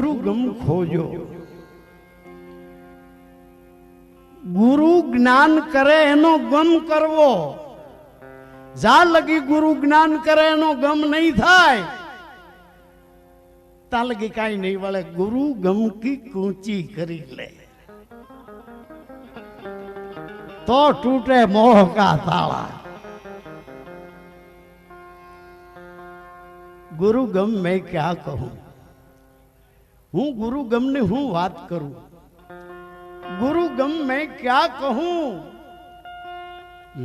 ગુરુ ખોજો. ગુરુ જ્ઞાન કરે એનો ગમ કરવો. જા લગી ગુરુ જ્ઞાન કરે એનો ગમ નહીં થાય. તા લગી કાંઈ નહીં વળે. ગુરુ ગમ કી કૂંચી કરી લે. તો તૂટે મોહ કા તાળા ગુરુ ગમ મેં ક્યાં કહું? હું ગુરુ ગમની હું વાત કરું गुरु गम मैं क्या कहूं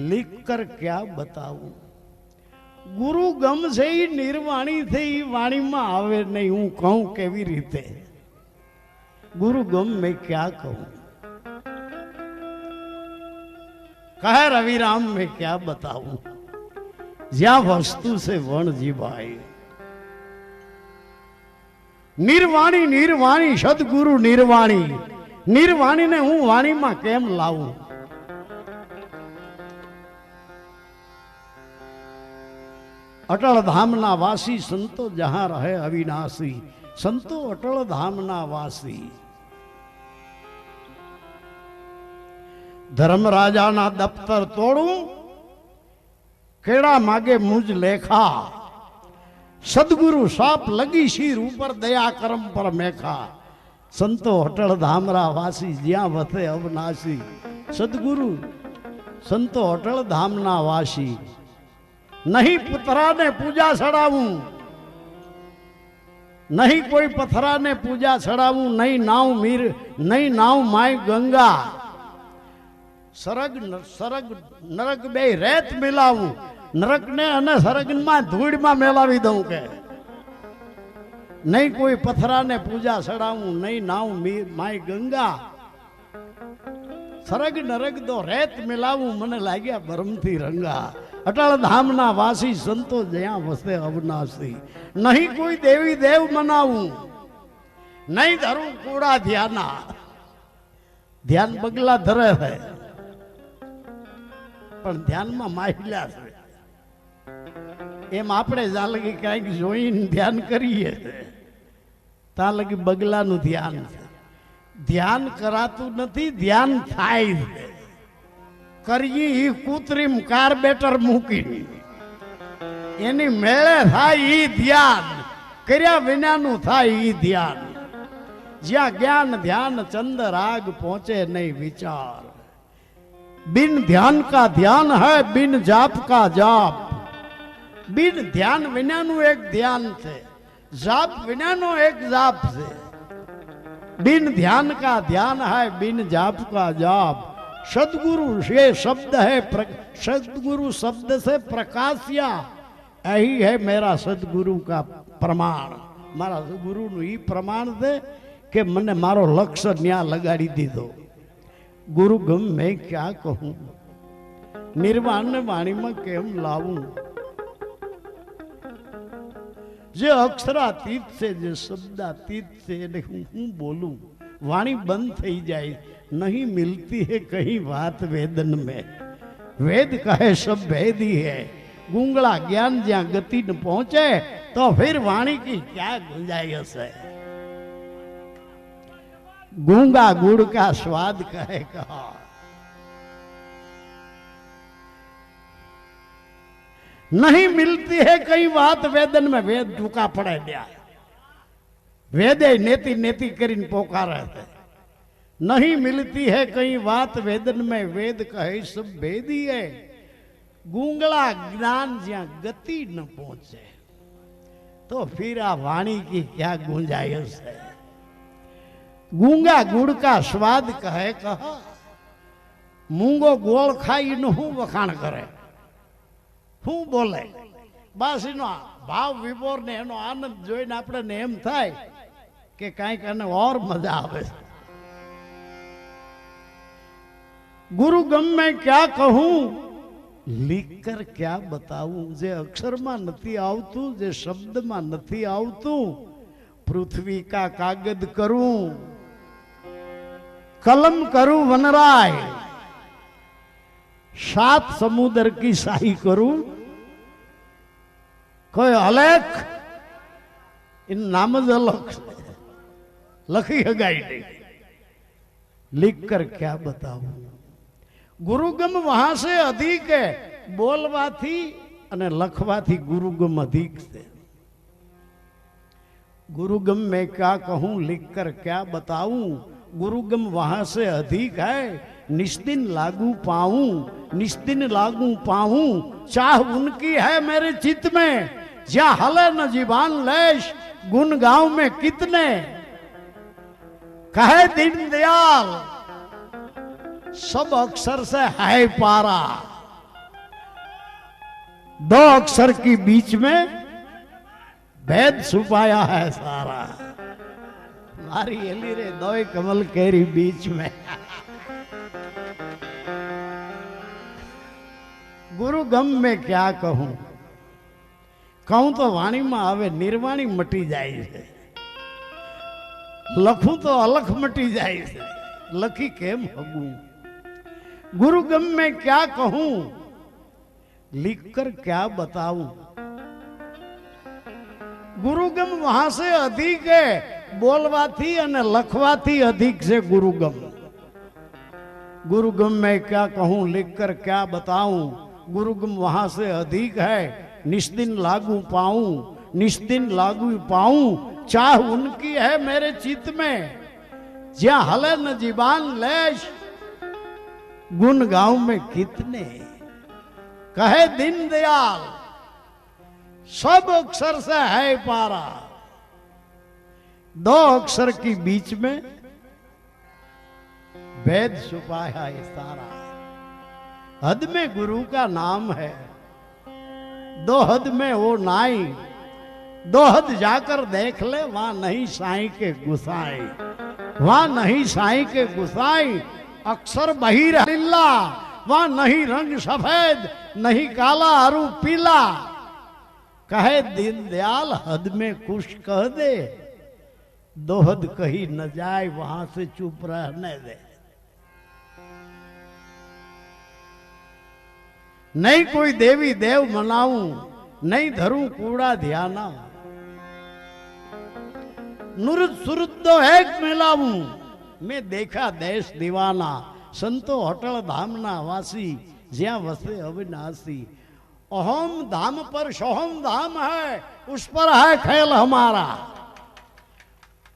लिख कर क्या बताऊं ગુરુ ગમ છે એ નિર્વાણી છે એ વાણીમાં આવે નહીં હું કહું કેવી રીતે ગુરુ ગમ મેં ક્યાં કહું કહે રવિરામ મેં ક્યાં બતાવું જ્યાં વસ્તુ છે વણ જીવાય નિર્વાણી નિર્વાણી, સદગુરુ, નિર્વાણી. નિર્વાણીને હું વાણીમાં કેમ લાવું? અટલ ધામના વાસી સંતો જહાં રહે અવિનાશી. સંતો અટલ ધામના વાસી. ધર્મરાજાના દફતર તોડું, કેળા માગે મુજ લેખા. સદગુરુ સાપ લગી શીર ઉપર દયા કરમ પર મેખા સંતો અટળ ધામરા વાસી જ્યાં વસે અવનાશી સદગુરુ સંતો અટળ ધામના વાસી નહીં પુતરાને પૂજા ચડાવું નહીં કોઈ પથરાને પૂજા ચડાવું નહીં નાવ મીર નહીં નાવ માય ગંગા સરગ ન- સરગ નરક બે રેત મિલાવું નરકને અને સરગનમાં ધૂળમાં મેલાવી દઉં કે? નહીં કોઈ પથરાને પૂજા ચડાવું, નહીં નાવ માય ગંગા. સરગ નરગ દો રેત મેલાવું, મને લાગ્યા બરમથી રંગા. અટલ ધામના વાસી સંતો જ્યાં વસે અવનાશી. નહીં કોઈ દેવી દેવ મનાવું, નહીં ધરું કોડા ધ્યાના. ધ્યાન બગલા ધરે છે પણ ધ્યાનમાં માહિલા છે. એમ આપણે જાલગી કાંઈક જોઈને ધ્યાન કરીએ. ત્યાં લગી બગલાનું ધ્યાન ધ્યાન કરાતું નથી, ધ્યાન થાય કરીએ એ કૃત્રિમ કાર્બેટર મૂકીને. એની મેળે થાય એ ધ્યાન. કર્યા વિનાનું થાય એ ધ્યાન. જ્યાં જ્ઞાન, ધ્યાન, ચંદ, રાગ પહોંચે નહીં વિચાર. બિન ધ્યાન કા ધ્યાન હૈ, બિન જાપ કા જાપ. बिन ध्यान વિનાનું એક ધ્યાન છે જાપ વિનાનો એક જાપ છે बिन ध्यान का ध्यान है बिन जाप का जाप सदगुरु ये शब्द है प्र- सदगुरु शब्द से प्रकाशिया यही है मेरा सदगुरु का પ્રમાણ મારા ગુરુનું ઈ પ્રમાણ છે કે મને મારો લક્ષ્ય ન્યા લગાડી દીધો ગુરુ ગમ મેં ક્યાં કહું નિર્વાણને વાણીમાં કેમ લાવું જે અક્ષરાતીત છે જે શબ્દાતીત છે એને હું હું બોલું વાણી બંધ થઈ જાય નહીં મિલતી है कहीं बात वेदन में वेद कहे सब भेदी है गूंगड़ा ज्ञान જ્યાં ગતિ ન પહોંચે તો फिर वाणी की क्या गुंजाइश है गूंगा गुड़ का स्वाद कहे कहा नहीं मिलती है कई बात, वेदन में वेद झुका पड़े दिया वेदे नेति नेति करीन पोकार नहीं मिलती है कई बात, वेदन में वेद कहे सब भेदी है। गूंगला ज्ञान ज्या गति न पहुँचे तो फिर आ वाणी की क्या गुंजाइश है? गूँगा गुड़ का स्वाद कहे, कह, मूंगो गोल खाई नू बखान करे। શું બોલે? બસ એનો ભાવ વિભોર ને એનો આનંદ જોઈને આપણને એમ થાય કે કાંઈક એને ઓર મજા આવે છે. ગુરુ ગમે ક્યાં કહું, લીકર ક્યાં બતાવું? જે અક્ષરમાં નથી આવતું, જે શબ્દમાં નથી આવતું, પૃથ્વી કા કાગદ કરું, કલમ કરું વનરાય. सात समुद्र की शाही करूं कोई अलेख इन नाम જ અલગ છે લખી હગાઈ નહીં लिख कर क्या बताऊं ગુરુગમ વહાં સે અધિક હે બોલવાથી અને લખવાથી ગુરુગમ અધિક છે गुरुगम में क्या कहूं लिख कर क्या बताऊं गुरुगम वहाँ से अधिक है। निस्दिन लागू पाऊँ, निस्दिन लागू पाऊँ। चाह उनकी है मेरे चित्त में। या हले न जीवान लेश, गुण गाँव में कितने? कहे दीन दयाल, सब अक्षर से है पारा। दो अक्षर की बीच में भेद छुपाया है सारा। मारी एली रे दोय कमल केरी बीच में गुरु गम में क्या कहूं કહું તો વાણીમાં આવે નિર્વાણી મટી જાય છે લખું તો અલખ મટી જાય છે લખી કેમ હગું गुरु गम में क्या कहूं लिखकर क्या बताऊं ગુરુગમ વહાં સે અધિક હે બોલવાથી અને લખવાથી અધિક છે ગુરુગમ गुरुगम में क्या कहूं लिखकर क्या बताऊं गुरुगम वहां से अधिक है निस्दिन लागू पाऊं निस्दिन लागू पाऊं चाह उनकी है मेरे चित्त में ज्या हले न जीवान लेश गुण गांव में कितने कहे दिन दयाल सब अक्षर से है पारा दो अक्षर के बीच में वेद छुपाया है सारा। हद में गुरु का नाम है। दो हद में वो नाई, दो हद जाकर देख ले, वहाँ नहीं साई के गुसाई। वहाँ नहीं साई के गुसाई, अक्षर बहिर लीला वहाँ नहीं रंग सफ़ेद, नहीं काला अरु पीला। कहे दीन दयाल हद में कुछ कह दे। दो हद कही न जाए, वहाँ से चुप रहने दे। नहीं कोई देवी देव मनाऊं, नहीं धरू कूड़ा ध्याना नुरत सुरत तो एक मिलाऊं, मैं देखा देश दीवाना, संतो होटल धामना वासी, ज्या वसे अविनाशी। अहम धाम पर सोहम धाम है, उस पर है खेल हमारा।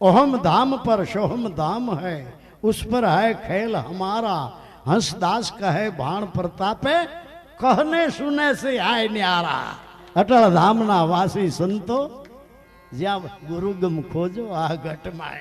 ओहम धाम पर सोहम धाम है उस पर है खेल हमारा हंसदास कहे भाण प्रतापे कहने सुने से आए न्यारा अटल धामना वासी संतो જ્યાં ગુરુગમ ખોજો આ ઘટમાં